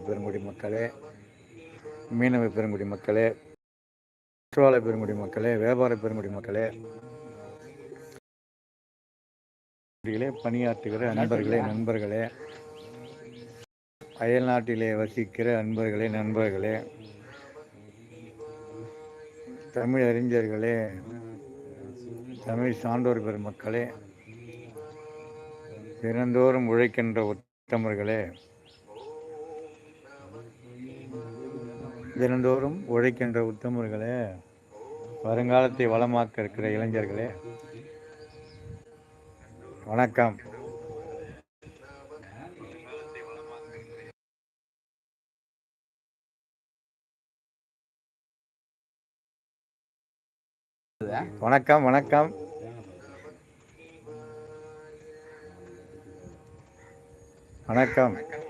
பெருங்குடி மக்களே மீனவ பெருங்குடி மக்களே குற்றவாள பெருங்குடி மக்களே வியாபார பெருங்குடி மக்களே பணியாற்றுகிற நண்பர்களே. நண்பர்களே அயல்நாட்டிலே வசிக்கிற அன்பர்களே நண்பர்களே தமிழ் அறிஞர்களே தமிழ் சான்றோர் பெருமக்களே தினந்தோறும் உழைக்கின்ற உத்தமர்களே தினந்தோறும் உழைக்கின்ற உத்தமர்களே வருங்காலத்தை வளமாக்க இருக்கிற இளைஞர்களே வணக்கம். வணக்கம் வணக்கம். வணக்கம்.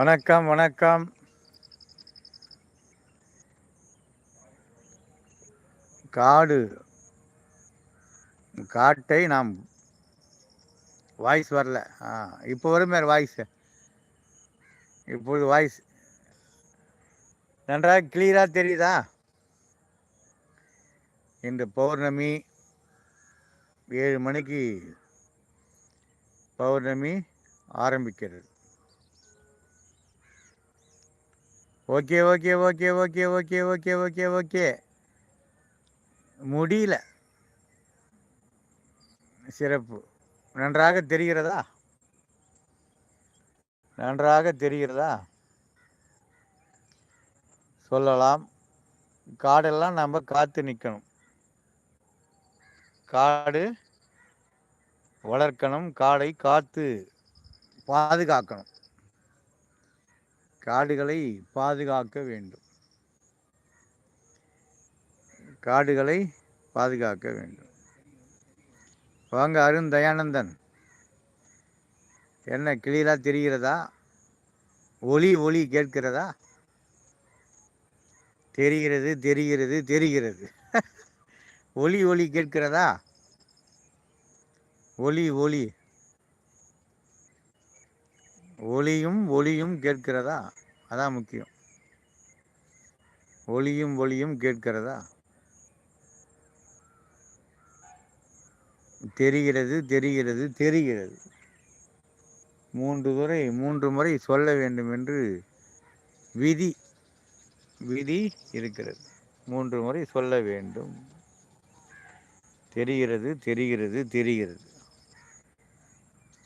வணக்கம் வணக்கம். காடு. காட்டை நாம் வாய்ஸ் வரல. ஆ இப்போ வரும் வாய்ஸ். இப்பொழுது வாய்ஸ். நன்றாக கிளியராக தெரியுதா? இந்த பௌர்ணமி ஏழு மணிக்கு பௌர்ணமி ஆரம்பிக்கிறது. Okay okay okay okay okay okay okay okay. முடியல. சிறப்பு. நன்றாக தெரிகிறதா? நன்றாக தெரிகிறதா? சொல்லலாம். காடெல்லாம் நம்ம காத்து நிற்கணும் காடு வளர்க்கணும். காடை காத்து பாதுகாக்கணும். காடுகளை பாதுகாக்க வேண்டும். காடுகளை பாதுகாக்க வேண்டும். வாங்க அருண் தயானந்தன். என்ன கிளியலாக தெரிகிறதா? ஒளி ஒளி கேட்கிறதா? தெரிகிறது தெரிகிறது தெரிகிறது. ஒளி ஒளி கேட்கிறதா? ஒளி ஒளி. ஒளியும் ஒளியும் கேட்கிறதா? அதான் முக்கியம். ஒளியும் ஒளியும் கேட்கிறதா? தெரிகிறது தெரிகிறது தெரிகிறது. மூன்று முறை மூன்று முறை சொல்ல வேண்டும் என்று விதி விதி இருக்கிறது. மூன்று முறை சொல்ல வேண்டும். தெரிகிறது தெரிகிறது தெரிகிறது.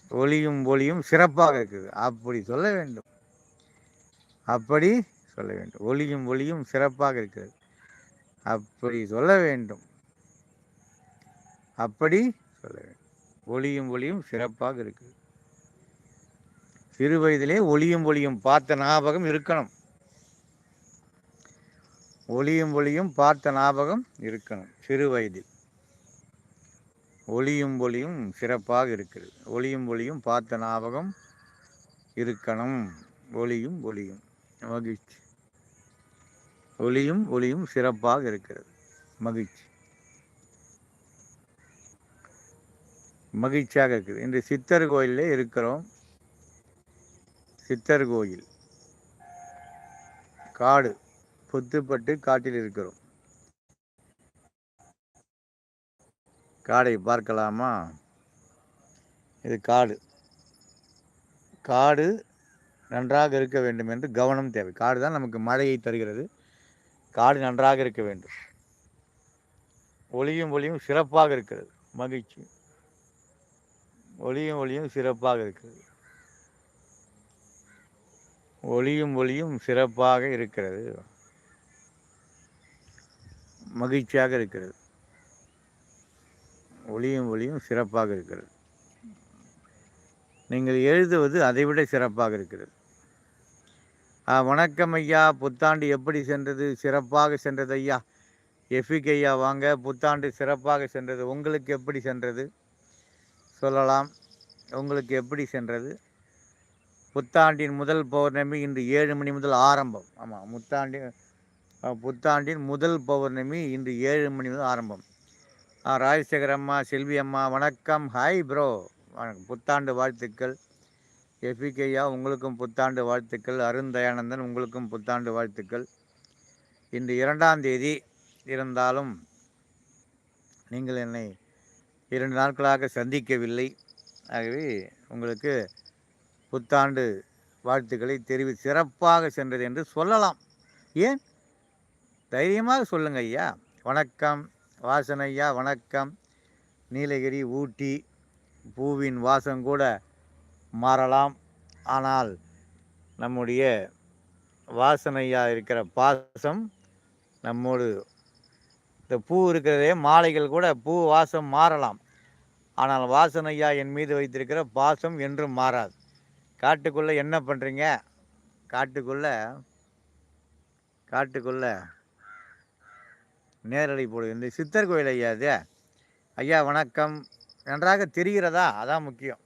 ஒளியும் ஒளியும் சிறப்பாக இருக்குது. அப்படி சொல்ல வேண்டும். அப்படி சொல்ல வேண்டும். ஒளியும் ஒளியும் சிறப்பாக இருக்கிறது. அப்படி சொல்ல வேண்டும். அப்படி சொல்ல வேண்டும். ஒளியும் ஒளியும் சிறப்பாக இருக்குது சிறு வயதிலே ஒளியும் ஒளியும் பார்த்த ஞாபகம் இருக்கணும். ஒளியும் ஒளியும் பார்த்த ஞாபகம் இருக்கணும். சிறு வயதில். ஒளியும் ஒளியும் சிறப்பாக இருக்கிறது. ஒளியும் ஒளியும் பார்த்த ஞாபகம் இருக்கணும். ஒளியும் ஒளியும். மகிழ்ச்சி. ஒளியும் ஒளியும் சிறப்பாக இருக்கிறது. மகிழ்ச்சி. மகிழ்ச்சியாக இருக்குது. இன்று சித்தர் கோயிலில் இருக்கிறோம். சித்தர் கோயில். காடு. புத்துப்பட்டு காட்டில் இருக்கிறோம். காடை பார்க்கலாமா? இது காடு. காடு நன்றாக இருக்க வேண்டும் என்று கவனம் தேவை. காடு தான் நமக்கு மழையை தருகிறது. காடு நன்றாக இருக்க வேண்டும். ஒளியும் ஒளியும் சிறப்பாக இருக்கிறது. மகிழ்ச்சி. ஒளியும் ஒளியும் சிறப்பாக இருக்கிறது. ஒளியும் ஒளியும் சிறப்பாக இருக்கிறது. மகிழ்ச்சியாக இருக்கிறது. ஒளியும் ஒளியும் சிறப்பாக இருக்கிறது. நீங்கள் எழுதுவது அதைவிட சிறப்பாக இருக்கிறது. வணக்கம் ஐயா புத்தாண்டு எப்படி சென்றது? சிறப்பாக சென்றது ஐயா எஃபிக் ஐயா வாங்க. புத்தாண்டு சிறப்பாக சென்றது. உங்களுக்கு எப்படி சென்றது? சொல்லலாம். உங்களுக்கு எப்படி சென்றது? புத்தாண்டின் முதல் பௌர்ணமி இன்று ஏழு மணி முதல் ஆரம்பம். ஆமாம் முத்தாண்டி புத்தாண்டின் முதல் பௌர்ணமி இன்று ஏழு மணி முதல் ஆரம்பம். ராஜசேகர் அம்மா செல்வி அம்மா வணக்கம். Hi bro. வணக்கம். புத்தாண்டு வாழ்த்துக்கள். எஃபிகேயா உங்களுக்கும் புத்தாண்டு வாழ்த்துக்கள். அருந்தயானந்தன் உங்களுக்கும் புத்தாண்டு வாழ்த்துக்கள். இன்று இரண்டாம் தேதி இருந்தாலும் நீங்கள் என்னை இரண்டு நாட்களாக சந்திக்கவில்லை. ஆகவே உங்களுக்கு புத்தாண்டு வாழ்த்துக்களை தெரிவி சிறப்பாக சென்றது என்று சொல்லலாம். ஏன்? தைரியமாக சொல்லுங்க ஐயா. வணக்கம். வாசனையா வணக்கம். நீலகிரி ஊட்டி பூவின் வாசம் கூட மாறலாம். ஆனால் நம்முடைய வாசனையாக இருக்கிற பாசம் நம்மோடு இந்த பூ இருக்கிறதே மாலைகள் கூட பூ வாசம் மாறலாம். ஆனால் வாசனையா என் மீது வைத்திருக்கிற பாசம் என்றும் மாறாது. காட்டுக்குள்ளே என்ன பண்ணுறீங்க காட்டுக்குள்ளே காட்டுக்குள்ளே நேரடி போடு. இந்த சித்தர் கோயில் ஐயா அது ஐயா வணக்கம். நன்றாக தெரிகிறதா? அதான் முக்கியம்.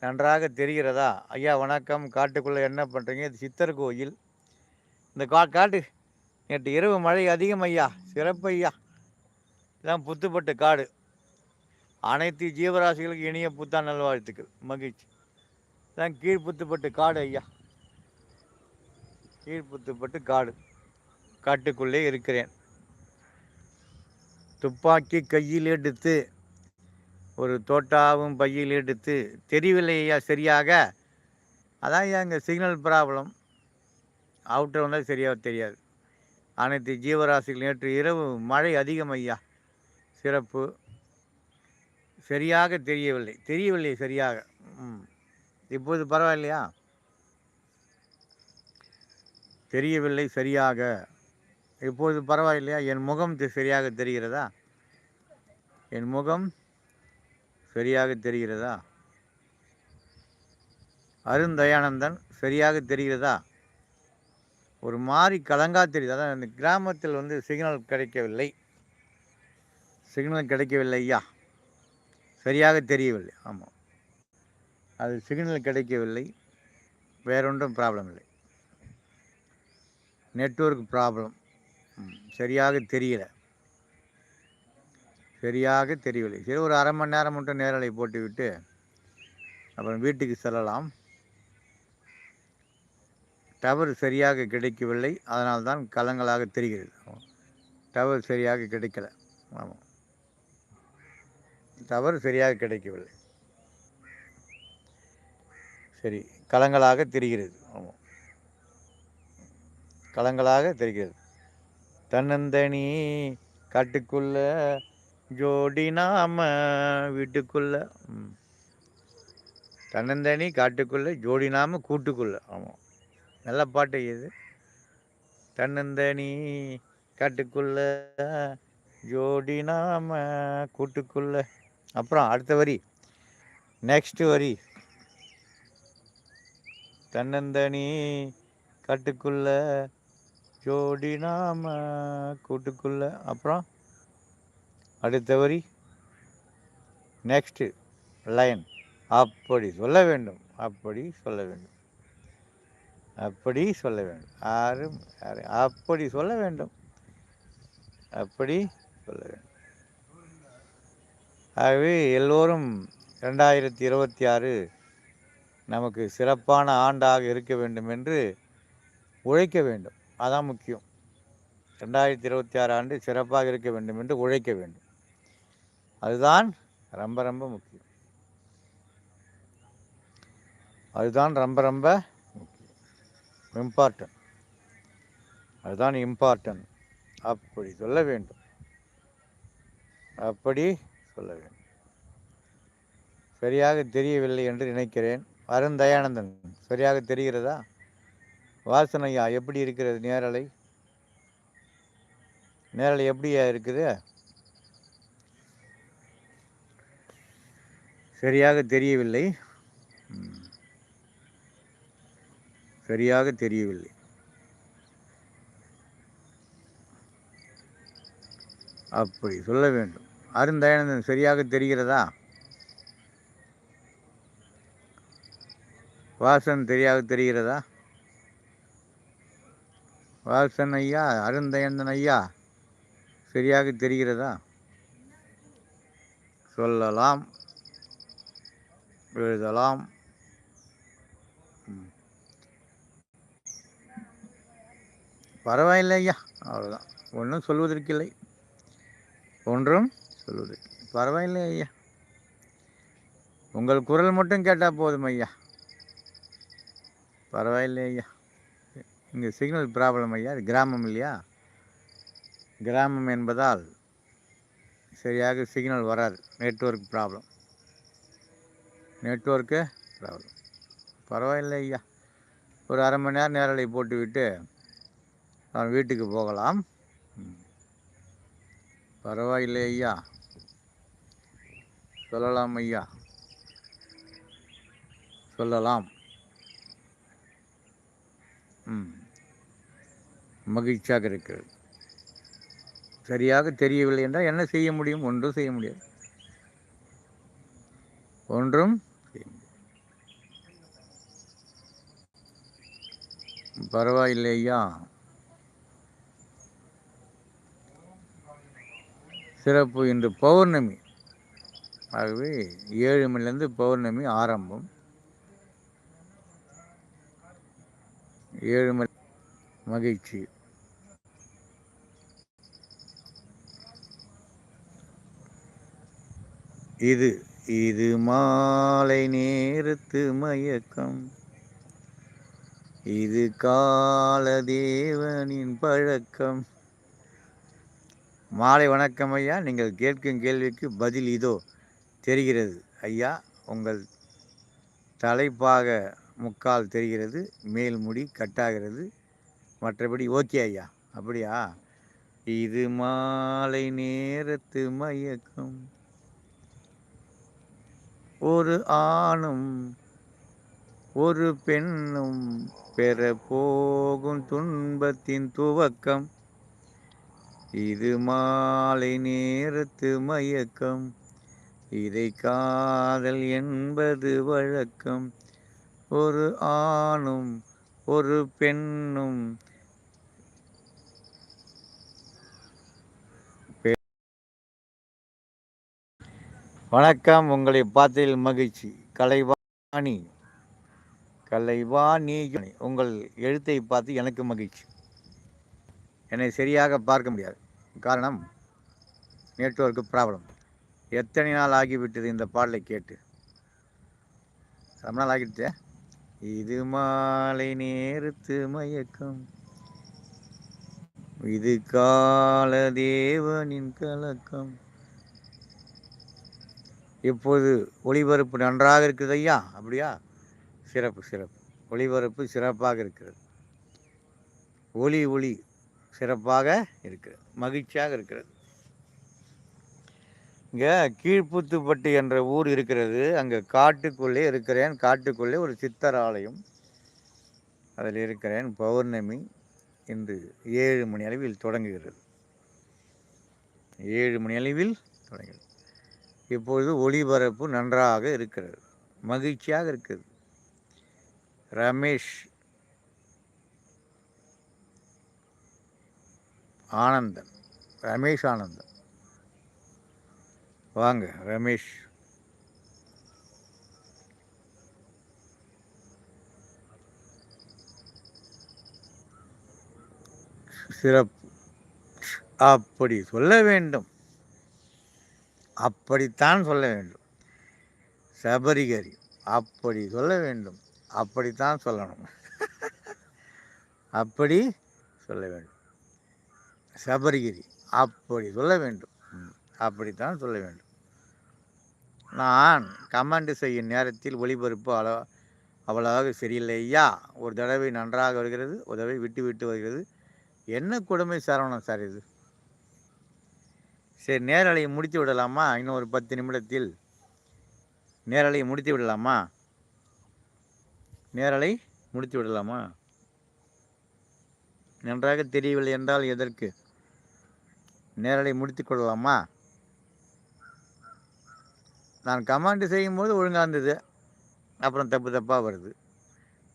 நன்றாக தெரிகிறதா? ஐயா வணக்கம். காட்டுக்குள்ளே என்ன பண்ணுறீங்க இது சித்தர் கோயில். இந்த கா காட்டு. நேற்று இரவு மழை அதிகம் ஐயா. சிறப்பு ஐயா. இதான் புத்துப்பட்டு காடு. அனைத்து ஜீவராசிகளுக்கு இனிய புத்தாண்டு நல்வாழ்த்துக்கள். மகிழ்ச்சி. இதான் கீழ்ப்புத்துப்பட்டு காடு ஐயா. கீழ்ப்புத்துப்பட்டு காடு. காட்டுக்குள்ளே இருக்கிறேன். துப்பாக்கி கையில் எடுத்து ஒரு தோட்டாவும் பையில் எடுத்து தெரியவில்லையா சரியாக? அதான் ஐயா இங்கே சிக்னல் ப்ராப்ளம் அவுட்டர் வந்தால் சரியாக தெரியாது. அனைத்து ஜீவராசிகள் நேற்று இரவு மழை அதிகம் ஐயா. சிறப்பு. சரியாக தெரியவில்லை. தெரியவில்லை சரியாக. ம். இப்போது பரவாயில்லையா? தெரியவில்லை சரியாக. இப்போது பரவாயில்லையா? என் முகம் சரியாக தெரிகிறதா? என் முகம் சரியாக தெரிகிறதா? அருந்தயானந்தன் சரியாக தெரிகிறதா? ஒரு மாதிரி கலங்கா தெரியுது. அதான் இந்த கிராமத்தில் வந்து சிக்னல் கிடைக்கவில்லை. சிக்னல் கிடைக்கவில்லை ஐயா. சரியாக தெரியவில்லை. ஆமாம் அது சிக்னல் கிடைக்கவில்லை. வேறொன்றும் ப்ராப்ளம் இல்லை. நெட்ஒர்க் ப்ராப்ளம் சரியாக தெரியலை. சரியாக தெரியவில்லை. சரி ஒரு அரை மணி நேரம் மட்டும் நேரலை போட்டுவிட்டு அப்புறம் வீட்டுக்கு செல்லலாம். டவர் சரியாக கிடைக்கவில்லை. அதனால்தான் கலங்களாக தெரிகிறது. டவர் சரியாக கிடைக்கல. ஆமாம் டவர் சரியாக கிடைக்கவில்லை. சரி கலங்களாக தெரிகிறது. ஆமாம் கலங்களாக தெரிகிறது. தன்னந்தனி காட்டுக்குள்ள ஜோடி நாம வீட்டுக்குள்ள தன்னந்தனி காட்டுக்குள்ளே ஜோடி நாம கூட்டுக்குள்ளே. ஆமாம் நல்ல பாட்டு இது. தன்னந்தனி காட்டுக்குள்ள ஜோடி நாம கூட்டுக்குள்ள. அப்புறம் அடுத்த வரி. நெக்ஸ்ட் வரி. தன்னந்தனி காட்டுக்குள்ள ஜோடி நாம கூட்டுக்குள்ள. அப்புறம் அடுத்த வரி. நெக்ஸ்ட்டு லைன் அப்படி சொல்ல வேண்டும். அப்படி சொல்ல வேண்டும். அப்படி சொல்ல வேண்டும். யாரும் யாரும் அப்படி சொல்ல வேண்டும். அப்படி சொல்ல வேண்டும். ஆகவே எல்லோரும் ரெண்டாயிரத்தி இருபத்தி ஆறு நமக்கு சிறப்பான ஆண்டாக இருக்க வேண்டும் என்று உழைக்க வேண்டும். அதான் முக்கியம். ரெண்டாயிரத்தி இருபத்தி ஆறு ஆண்டு சிறப்பாக இருக்க வேண்டும் என்று உழைக்க வேண்டும். அதுதான் ரொம்ப ரொம்ப முக்கியம். அதுதான் ரொம்ப ரொம்ப முக்கியம். இம்பார்ட்டன்ட் அதுதான் இம்பார்ட்டன்ட் அப்படி சொல்ல வேண்டும். அப்படி சொல்ல வேண்டும். சரியாக தெரியவில்லை என்று நினைக்கிறேன். அருந்தயானந்தன் சரியாக தெரிகிறதா? வாசனையா? எப்படி இருக்கிறது நேரலை? நேரலை எப்படியா இருக்குது? சரியாக தெரியவில்லை. சரியாக தெரியவில்லை. அப்படி சொல்ல வேண்டும். அருந்தயானந்தன் சரியாக தெரிகிறதா? வாசன் சரியாக தெரிகிறதா? வாசன் ஐயா அருந்தயந்தன் ஐயா சரியாக தெரிகிறதா? சொல்லலாம். எழுதலாம். ம். பரவாயில்லை ஐயா அவ்வளோதான் ஒன்றும் சொல்வதற்கில்லை ஒன்றும் சொல்வதற்கு பரவாயில்லை ஐயா. உங்கள் குரல் மட்டும் கேட்டால் போதும் ஐயா. பரவாயில்லை ஐயா. இங்கே சிக்னல் ப்ராப்ளம் ஐயா. இது கிராமம் இல்லையா? கிராமம் என்பதால் சரியாக சிக்னல் வராது. நெட்வொர்க் ப்ராப்ளம் நெட்வொர்க்கு ப்ராப்ளம் பரவாயில்லை ஐயா. ஒரு அரை மணி நேரம் நேரலை போட்டுவிட்டு நான் வீட்டுக்கு போகலாம். பரவாயில்லை ஐயா. சொல்லலாம் ஐயா. சொல்லலாம். ம். மகிழ்ச்சியாக இருக்கிறது. சரியாக தெரியவில்லை என்றால் என்ன செய்ய முடியும்? ஒன்றும் செய்ய முடியாது. ஒன்றும் செய்ய முடியாது. பரவாயில்லையா? சிறப்பு இன்று பௌர்ணமி. ஆகவே ஏழு மணிலேருந்து பௌர்ணமி ஆரம்பம். ஏழு மணி மகிழ்ச்சி. இது இது மாலை நேரத்து மயக்கம். இது கால தேவனின் பழக்கம். மாலை வணக்கம் ஐயா. நீங்கள் கேட்கும் கேள்விக்கு பதில் இதோ தெரிகிறது. ஐயா உங்கள் தலைப்பாக முக்கால் தெரிகிறது மேல் முடி கட்டாகிறது. மற்றபடி ஓகே ஐயா. அப்படியா? இது மாலை நேரத்து மயக்கம். ஒரு ஆணும் ஒரு பெண்ணும் பெற போகும் துன்பத்தின் துவக்கம். இது மாலை நேரத்து மயக்கம். இதை காதல் என்பது வழக்கம். ஒரு ஆணும் ஒரு பெண்ணும் வணக்கம். உங்களை பார்த்ததில் மகிழ்ச்சி. கலைவாணி. கலைவா நீ உங்கள் எழுத்தை பார்த்து எனக்கு மகிழ்ச்சி. என்னை சரியாக பார்க்க முடியாது. காரணம் நெட்வொர்க்கு ப்ராப்ளம். எத்தனை நாள் ஆகிவிட்டது இந்த பாடலை கேட்டு? ரொம்ப நாள் ஆகிடுச்சே? இது மாலை நேரத்து மயக்கம். இது கால தேவனின் கலக்கம். இப்போது ஒளிபரப்பு நன்றாக இருக்குது ஐயா அப்படியா? சிறப்பு சிறப்பு. ஒளிபரப்பு சிறப்பாக இருக்கிறது. ஒளி ஒளி சிறப்பாக இருக்கிறது. மகிழ்ச்சியாக இருக்கிறது. இங்கே கீழ்ப்புத்துப்பட்டு என்ற ஊர் இருக்கிறது. அங்கே காட்டுக்குள்ளே இருக்கிறேன். காட்டுக்குள்ளே ஒரு சித்தர் ஆலயம் அதில் இருக்கிறேன். பௌர்ணமி இன்று ஏழு மணி அளவில் தொடங்குகிறது. ஏழு மணி அளவில் தொடங்குகிறது. இப்பொழுது ஒளிபரப்பு நன்றாக இருக்கிறது. மகிழ்ச்சியாக இருக்கிறது. ரமேஷ் ஆனந்தன். ரமேஷ் ஆனந்தன். வாங்க ரமேஷ். சிறப்பு. அப்படி சொல்ல வேண்டும். அப்படித்தான் சொல்ல வேண்டும். சபரிகரி அப்படி சொல்ல வேண்டும். அப்படித்தான் சொல்லணும். அப்படி சொல்ல வேண்டும். சபரிகிரி அப்படி சொல்ல வேண்டும். அப்படித்தான் சொல்ல வேண்டும். நான் கமெண்ட் செய்யும் நேரத்தில் ஒளிபரப்பு அள அவ்வளவாக சரியில்லையா? ஒரு தடவை நன்றாக வருகிறது ஒரு தடவை விட்டு விட்டு வருகிறது. என்ன கொடுமை சரவணம் சார் இது? சரி நேரலையை முடித்து விடலாமா? இன்னும் ஒரு பத்து நிமிடத்தில். நேரலையை முடித்து விடலாமா? நேரலை முடித்து விடலாமா? நன்றாக தெரியவில்லை என்றால் எதற்கு? நேரலை முடித்து கொள்ளலாமா? நான் கமாண்டு செய்யும்போது ஒழுங்காக இருந்தது அப்புறம் தப்பு தப்பாக வருது.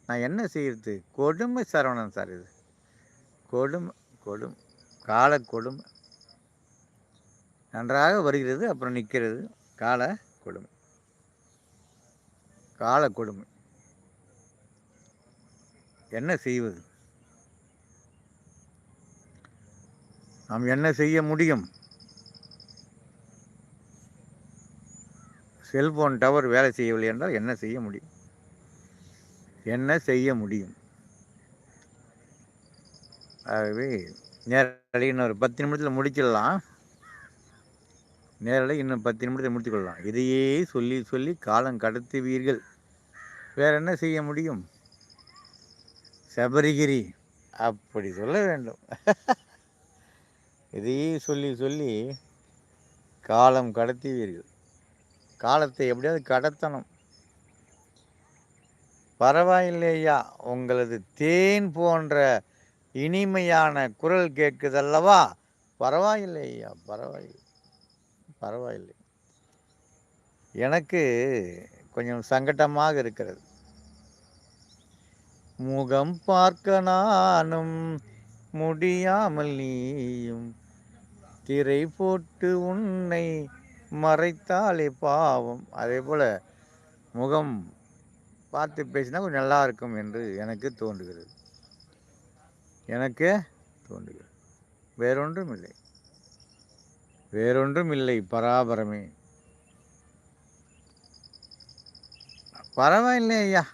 நான் என்ன செய்யறது? கொடுமை சரவணன் சார் இது. கொடுமை கொடும் கால கொடுமை. நன்றாக வருகிறது அப்புறம் நிற்கிறது. கால கொடுமை. கால கொடுமை. என்ன செய்வது? நாம் என்ன செய்ய முடியும்? செல்போன் டவர் வேலை செய்யவில்லை என்றால் என்ன செய்ய முடியும்? என்ன செய்ய முடியும்? ஆகவே நேரலை இன்னொரு பத்து நிமிடத்தில் முடிச்சிடலாம். நேரலை இன்னும் பத்து நிமிடத்தில் முடித்துக்கொள்ளலாம் இதையே சொல்லி சொல்லி காலம் கடத்துவீர்கள். வேறு என்ன செய்ய முடியும்? சபரிகிரி. அப்படி சொல்ல வேண்டும். இதையே சொல்லி சொல்லி காலம் கடத்துவீர்கள். காலத்தை எப்படியாவது கடத்தணும். பரவாயில்லையா? உங்களது தேன் போன்ற இனிமையான குரல் கேட்குதல்லவா? பரவாயில்லையா? பரவாயில்லை. பரவாயில்லை. எனக்கு கொஞ்சம் சங்கடமாக இருக்கிறது. முகம் பார்க்க நானும் முடியாமல் நீயும். திரை போட்டு உன்னை மறைத்தாலே பாவம். அதே போல் முகம் பார்த்து பேசினா கொஞ்சம் நல்லா இருக்கும் என்று எனக்கு தோன்றுகிறது. எனக்கு தோன்றுகிறது. வேறொன்றும் இல்லை. வேறொன்றும் இல்லை. பராபரமே. பரவாயில்லை ஐயா.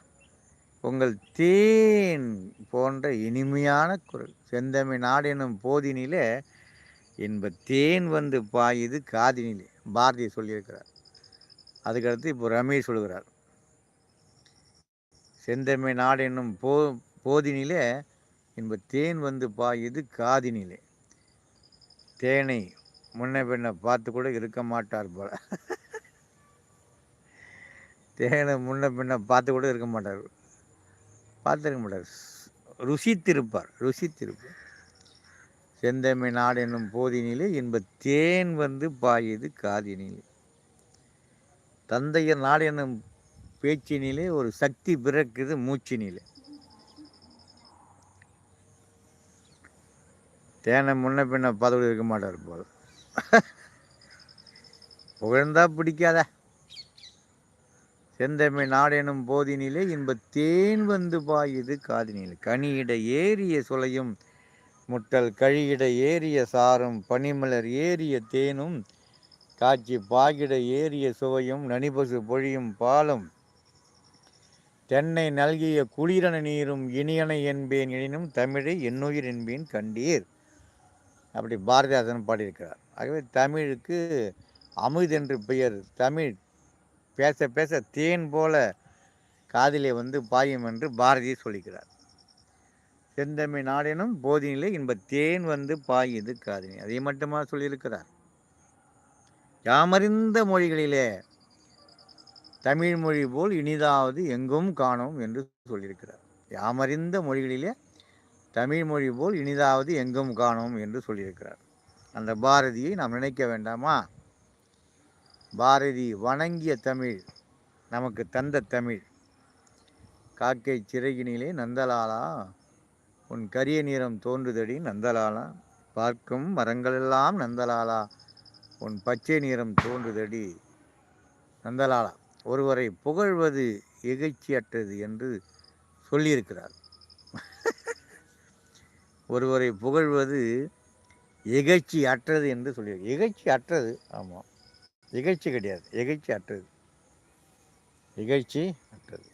உங்கள் தேன் போன்ற இனிமையான குரல். செந்தமை நாடு எனும் போதினிலே என்ப தேன் வந்து பாயுது காதினிலே. பாரதி சொல்லியிருக்கிறார். அதுக்கடுத்து இப்போ ரமேஷ் சொல்கிறார் செந்தமை நாடு என்னும் போ போதினிலே என்ப தேன் வந்து பாயுது காதினிலே. தேனை முன்ன பின்ன பார்த்து கூட இருக்க மாட்டார் போல. தேனை முன்ன பின்ன பார்த்து கூட இருக்க மாட்டார். பார்த்துருக்க மாட்டார் ருசித்திருப்பார் ருசித்திருப்பார். செந்தமை நாடு என்னும் போதினிலே என்ப தேன் வந்து பாயுது காதினிலே. தந்தையர் நாடு என்னும் பேச்சினிலே ஒரு சக்தி பிறக்குது மூச்சினிலே. தேனை முன்ன பின்ன பதவி இருக்க மாட்டார் போல. புகழ்ந்தா பிடிக்காத. செந்தமிழ் நாடெனும் போதினிலே இன்ப தேன் வந்து பாயுது காதினில். கனியிட ஏறிய சுளையும் முட்டல் கழியிட ஏறிய சாரும் பனிமலர் ஏறிய தேனும் காட்சி பாகிட ஏறிய சுவையும் நனிபசு பொழியும் பாலும் தென்னை நல்கிய குளிரன நீரும் இனியனை என்பேன் எனினும் தமிழை என்னுயிர் என்பேன் கண்டீர். அப்படி பாரதிதாசன் பாடியிருக்கிறார். ஆகவே தமிழுக்கு அமுதென்று பெயர் தமிழ் பேச பேச தேன் போல காதிலே வந்து பாயும் என்று பாரதி சொல்லிக்கிறார். செந்தமி நாடெனும் போதினிலே இன்ப தேன் வந்து பாயுது காதினி அதை மட்டுமா சொல்லியிருக்கிறார்? யாமறிந்த மொழிகளிலே தமிழ் மொழி போல் இனிதாவது எங்கும் காணோம் என்று சொல்லியிருக்கிறார். யாமறிந்த மொழிகளிலே தமிழ் மொழி போல் இனிதாவது எங்கும் காணோம் என்று சொல்லியிருக்கிறார். அந்த பாரதியை நாம் நினைக்க வேண்டாமா? பாரதி வணங்கிய தமிழ் நமக்கு தந்த தமிழ். காக்கை சிறகினிலே நந்தலாலா உன் கரிய நிறம் தோன்றுதடி நந்தலாலா பார்க்கும் மரங்களெல்லாம் நந்தலாலா உன் பச்சை நிறம் தோன்றுதடி நந்தலாலா ஒருவரை புகழ்வது எகிழ்ச்சியற்றது என்று சொல்லியிருக்கிறார். ஒருவரை புகழ்வது இகழ்ச்சி அற்றது என்று சொல்லி இகழ்ச்சி அற்றது ஆமாம் இகழ்ச்சி கிடையாது. இகழ்ச்சி அற்றது. இகழ்ச்சி அற்றது.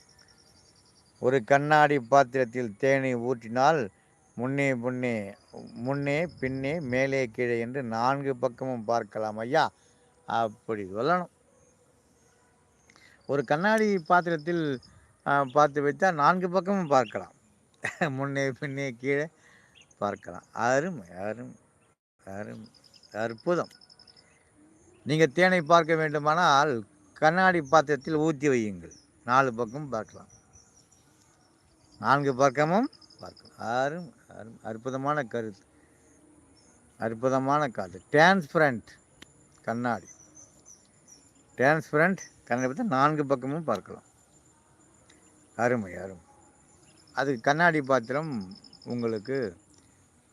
ஒரு கண்ணாடி பாத்திரத்தில் தேனை ஊற்றினால் முன்னே முன்னே முன்னே பின்னே மேலே கீழே என்று நான்கு பக்கமும் பார்க்கலாம். ஐயா அப்படி சொல்லணும். ஒரு கண்ணாடி பாத்திரத்தில் பார்த்து வைத்தால் நான்கு பக்கமும் பார்க்கலாம். முன்னே பின்னே கீழே பார்க்கலாம். அருமை அருமை அருமை அற்புதம். நீங்கள் தேனை பார்க்க வேண்டுமானால் கண்ணாடி பாத்திரத்தில் ஊற்றி வையுங்கள். நாலு பக்கமும் பார்க்கலாம். நான்கு பக்கமும் பார்க்கலாம். அரும் அரும் அற்புதமான கருத்து. அற்புதமான காற்று. டிரான்ஸ்பரண்ட் கண்ணாடி. டிரான்ஸ்பரண்ட் கண்ணாடி பார்த்தா நான்கு பக்கமும் பார்க்கலாம். அருமை அருமை. அது கண்ணாடி பாத்திரம் உங்களுக்கு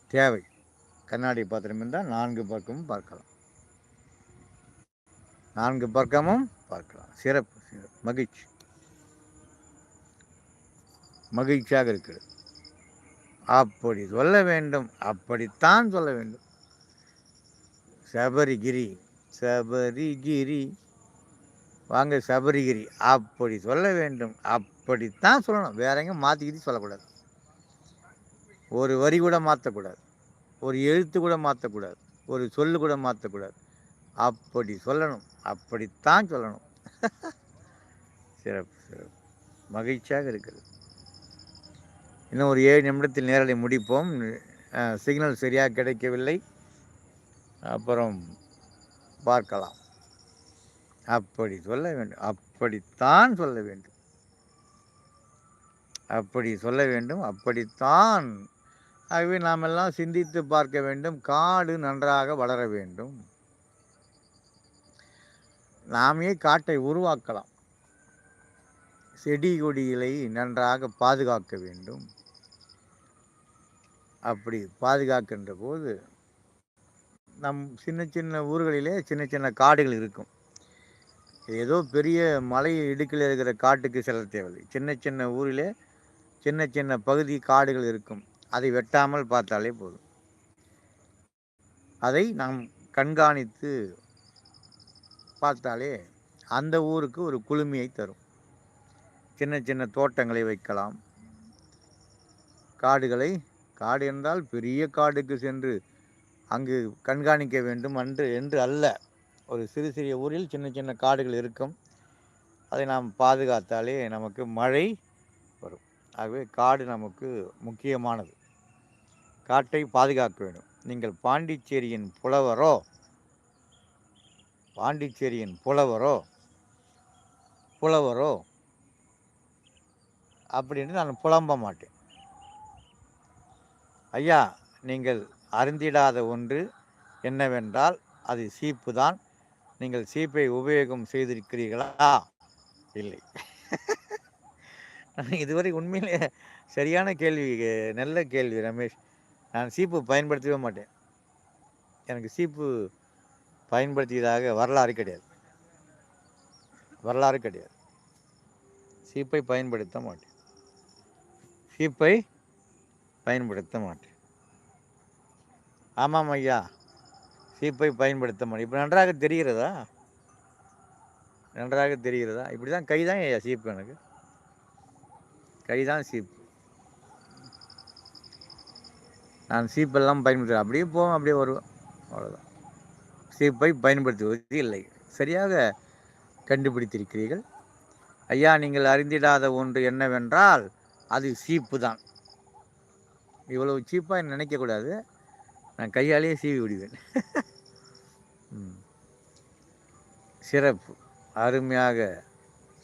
தேவை. கண்ணாடி பாத்திரம் இருந்தால் நான்கு பக்கமும் பார்க்கலாம். நான்கு பக்கமும் பார்க்கலாம். சிறப்பு சிறப்பு. மகிழ்ச்சி. மகிழ்ச்சியாக இருக்கிறது. அப்படி சொல்ல வேண்டும் அப்படித்தான் சொல்ல வேண்டும். சபரிகிரி சபரிகிரி. வாங்க சபரிகிரி. அப்படி சொல்ல வேண்டும் அப்படித்தான் சொல்லணும். வேற எங்கேயும் மாற்றிக்கிட்டு சொல்லக்கூடாது. ஒரு வரி கூட மாற்றக்கூடாது ஒரு எழுத்து கூட மாற்றக்கூடாது ஒரு சொல்லு கூட மாற்றக்கூடாது அப்படி சொல்லணும். அப்படித்தான் சொல்லணும். சிறப்பு சிறப்பு. மகிழ்ச்சியாக இருக்கிறது. இன்னும் ஒரு ஏழு நிமிடத்தில் நேரலை முடிப்போம். சிக்னல் சரியாக கிடைக்கவில்லை. அப்புறம் பார்க்கலாம். அப்படி சொல்ல வேண்டும். அப்படித்தான் சொல்ல வேண்டும். அப்படி சொல்ல வேண்டும். அப்படித்தான். ஆகவே நாம் எல்லாம் சிந்தித்து பார்க்க வேண்டும். காடு நன்றாக வளர வேண்டும். நாமே காட்டை உருவாக்கலாம். செடி கொடிகளை நன்றாக பாதுகாக்க வேண்டும். அப்படி பாதுகாக்கின்ற போது நம் சின்ன சின்ன ஊர்களிலே சின்ன சின்ன காடுகள் இருக்கும். ஏதோ பெரிய மலை இடுக்கில் இருக்கிற காட்டுக்கு செல்ல தேவையில்லை. சின்ன சின்ன ஊரிலே சின்ன சின்ன பகுதி காடுகள் இருக்கும். அதை வெட்டாமல் பார்த்தாலே போதும். அதை நாம் கண்காணித்து பார்த்தாலே அந்த ஊருக்கு ஒரு குளுமையை தரும். சின்ன சின்ன தோட்டங்களை வைக்கலாம். காடுகளை காடு என்றால் பெரிய காடுக்கு சென்று அங்கு கண்காணிக்க வேண்டும் என்று என்று அல்ல. ஒரு சிறு சிறிய ஊரில் சின்ன சின்ன காடுகள் இருக்கும். அதை நாம் பாதுகாத்தாலே நமக்கு மழை வரும். ஆகவே காடு நமக்கு முக்கியமானது. காட்டை பாதுகாக்க வேண்டும். நீங்கள் பாண்டிச்சேரியின் புலவரோ பாண்டிச்சேரியின் புலவரோ? புலவரோ? அப்படின்னு நான் புலம்ப மாட்டேன். ஐயா நீங்கள் அருந்திடாத ஒன்று என்னவென்றால் அது சீப்பு தான் நீங்கள் சீப்பை உபயோகம் செய்திருக்கிறீர்களா? இல்லை. இதுவரை உண்மையிலே சரியான கேள்வி நல்ல கேள்வி ரமேஷ். நான் சீப்பு பயன்படுத்தவே மாட்டேன். எனக்கு சீப்பு பயன்படுத்தியதாக வரலாறு கிடையாது. வரலாறு கிடையாது. சீப்பை பயன்படுத்த மாட்டேன். சீப்பை பயன்படுத்த மாட்டேன். ஆமாம் ஐயா. சீப்பை பயன்படுத்த மாட்டேன். இப்போ நன்றாக தெரிகிறதா? நன்றாக தெரிகிறதா? இப்படி தான் கை தான் ஐயா சீப்பு எனக்கு. கை தான் சீப்பு. நான் சீப்பெல்லாம் பயன்படுத்துகிறேன் அப்படியே போவேன் அப்படியே வருவேன் அவ்வளோதான் சீப்பை பயன்படுத்துவது இல்லை. சரியாக கண்டுபிடித்திருக்கிறீர்கள். ஐயா நீங்கள் அறிந்திடாத ஒன்று என்னவென்றால் அது சீப்பு தான். இவ்வளவு சீப்பாக நினைக்கக்கூடாது நான் கையாலேயே சீவி விடுவேன். சிறப்பு. அருமையாக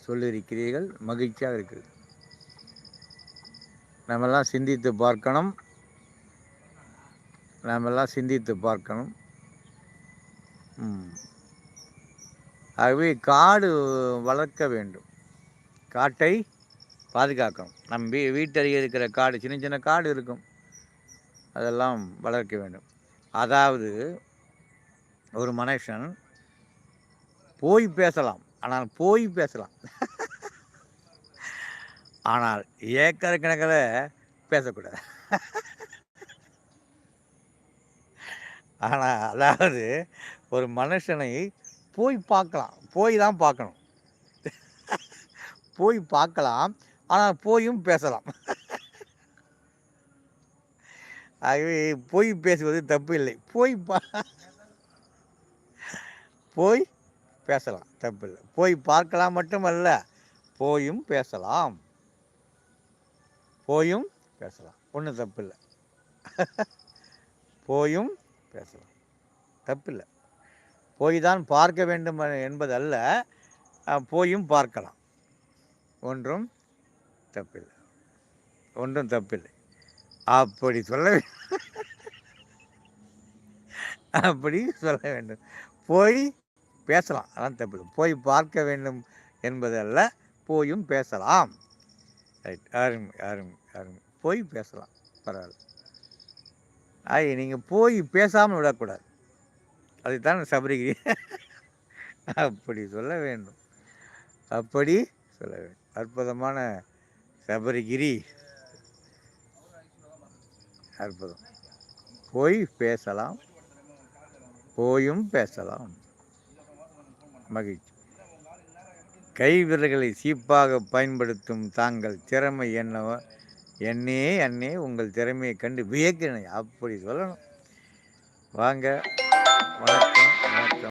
சொல்லியிருக்கிறீர்கள். மகிழ்ச்சியாக இருக்குது நாமெல்லாம் சிந்தித்து பார்க்கணும். நாமெல்லாம் சிந்தித்து பார்க்கணும். ஆகவே காடு வளர்க்க வேண்டும். காட்டை பாதுகாக்கணும். நம் வீ வீட்டருகே இருக்கிற காடு சின்ன சின்ன காடு இருக்கும். அதெல்லாம் வளர்க்க வேண்டும். அதாவது ஒரு மனுஷன் போய் பேசலாம். ஆனால் போய் பேசலாம். ஆனால் ஏக்கர் கணக்கில் பேசக்கூடாது. ஆனால் அதாவது ஒரு மனுஷனை போய் பார்க்கலாம். போய் தான் பார்க்கணும். போய் பார்க்கலாம். ஆனால் போயும் பேசலாம். ஆகவே போய் பேசுவது தப்பு இல்லை. போய் பா போய் பேசலாம். தப்பு இல்லை. போய் பார்க்கலாம் மட்டுமல்ல போயும் பேசலாம். போயும் பேசலாம். ஒன்றும் தப்பு இல்லை. போயும் பேசலாம். தப்பில்லை போய் தான் பார்க்க வேண்டும் என்பதல்ல போயும் பார்க்கலாம். ஒன்றும் தப்பில்லை. ஒன்றும் தப்பில்லை. அப்படி சொல்ல அப்படி சொல்ல வேண்டும். போய் பேசலாம். அதான் தப்பில்லை. போய் பார்க்க வேண்டும் என்பதல்ல போயும் பேசலாம். ரைட். அருமை அருமை அருமை. போய் பேசலாம். பரவாயில்ல. ஆய் நீங்கள் போய் பேசாமல் விடக்கூடாது. அதுதான் சபரிகிரி. அப்படி சொல்ல வேண்டும். அப்படி சொல்ல வேண்டும். அற்புதமான சபரிகிரி. அற்புதம். போய் பேசலாம். போயும் பேசலாம். மகிழ்ச்சி. கை விரல்களை சீப்பாக பயன்படுத்தும் தாங்கள் திறமை என்னவோ என்னே அன்னே உங்கள் திறமையை கண்டு வியக்கிறேன். அப்படி சொல்லணும். வாங்க. வணக்கம்